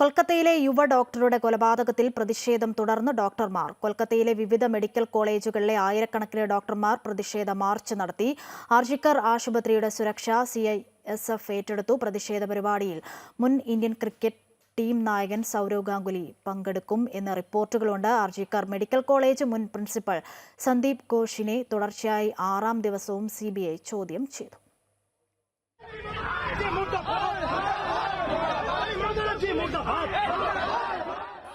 കൊൽക്കത്തയിലെ യുവ ഡോക്ടറുടെ കൊലപാതകത്തിൽ പ്രതിഷേധം തുടർന്ന് ഡോക്ടർമാർ. കൊൽക്കത്തയിലെ വിവിധ മെഡിക്കൽ കോളേജുകളിലെ ആയിരക്കണക്കിന് ഡോക്ടർമാർ പ്രതിഷേധ മാർച്ച് നടത്തി. ആർജിക്കർ ആശുപത്രിയുടെ സുരക്ഷ സി ഐ എസ് എഫ് ഏറ്റെടുത്തു. പ്രതിഷേധ പരിപാടിയിൽ മുൻ ഇന്ത്യൻ ക്രിക്കറ്റ് ടീം നായകൻ സൗരവ് ഗാംഗുലി പങ്കെടുക്കും എന്ന റിപ്പോർട്ടുകളുണ്ട്. ആർജിക്കർ മെഡിക്കൽ കോളേജ് മുൻ പ്രിൻസിപ്പൽ സന്ദീപ് ഘോഷിനെ തുടർച്ചയായി ആറാം ദിവസവും സി ചോദ്യം ചെയ്തു.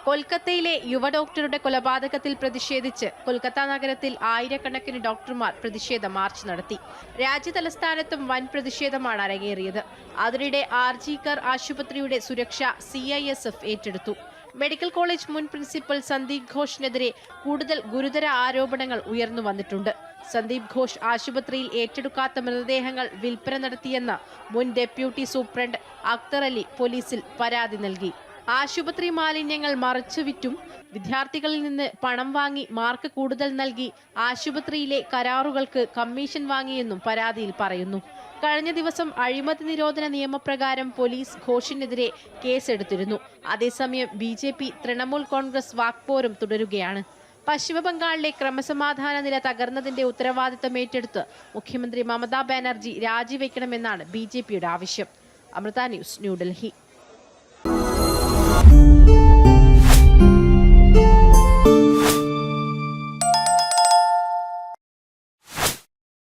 കൊൽക്കത്തയിലെ യുവ ഡോക്ടറുടെ കൊലപാതകത്തിൽ പ്രതിഷേധിച്ച് കൊൽക്കത്ത നഗരത്തിൽ ആയിരക്കണക്കിന് ഡോക്ടർമാർ പ്രതിഷേധ മാർച്ച് നടത്തി. രാജ്യതലസ്ഥാനത്തും വൻ പ്രതിഷേധമാണ് അരങ്ങേറിയത്. അതിനിടെ ആർജിക്കർ ആശുപത്രിയുടെ സുരക്ഷ സി ഏറ്റെടുത്തു. മെഡിക്കൽ കോളേജ് മുൻ പ്രിൻസിപ്പൽ സന്ദീപ് ഘോഷിനെതിരെ കൂടുതൽ ഗുരുതര ആരോപണങ്ങൾ ഉയർന്നു വന്നിട്ടുണ്ട്. സന്ദീപ് ഘോഷ് ആശുപത്രിയിൽ ഏറ്റെടുക്കാത്ത മൃതദേഹങ്ങൾ വിൽപ്പന നടത്തിയെന്ന് മുൻ ഡെപ്യൂട്ടി സൂപ്രണ്ട് അക്തർ അലി പോലീസിൽ പരാതി നൽകി. ആശുപത്രി മാലിന്യങ്ങൾ മറച്ചുവിറ്റും വിദ്യാർത്ഥികളിൽ നിന്ന് പണം വാങ്ങി മാർക്ക് കൂടുതൽ നൽകി ആശുപത്രിയിലെ കരാറുകൾക്ക് കമ്മീഷൻ വാങ്ങിയെന്നും പരാതിയിൽ പറയുന്നു. കഴിഞ്ഞ ദിവസം അഴിമതി നിരോധന നിയമപ്രകാരം പോലീസ് ഘോഷിനെതിരെ കേസെടുത്തിരുന്നു. അതേസമയം B J P Trinamool Congress വാക്പോരും തുടരുകയാണ്. പശ്ചിമബംഗാളിലെ ക്രമസമാധാന നില തകർന്നതിന്റെ ഉത്തരവാദിത്തം ഏറ്റെടുത്ത് മുഖ്യമന്ത്രി മമതാ ബാനർജി രാജിവെക്കണമെന്നാണ് ബി ആവശ്യം. അമൃത ന്യൂസ് ന്യൂഡൽഹി.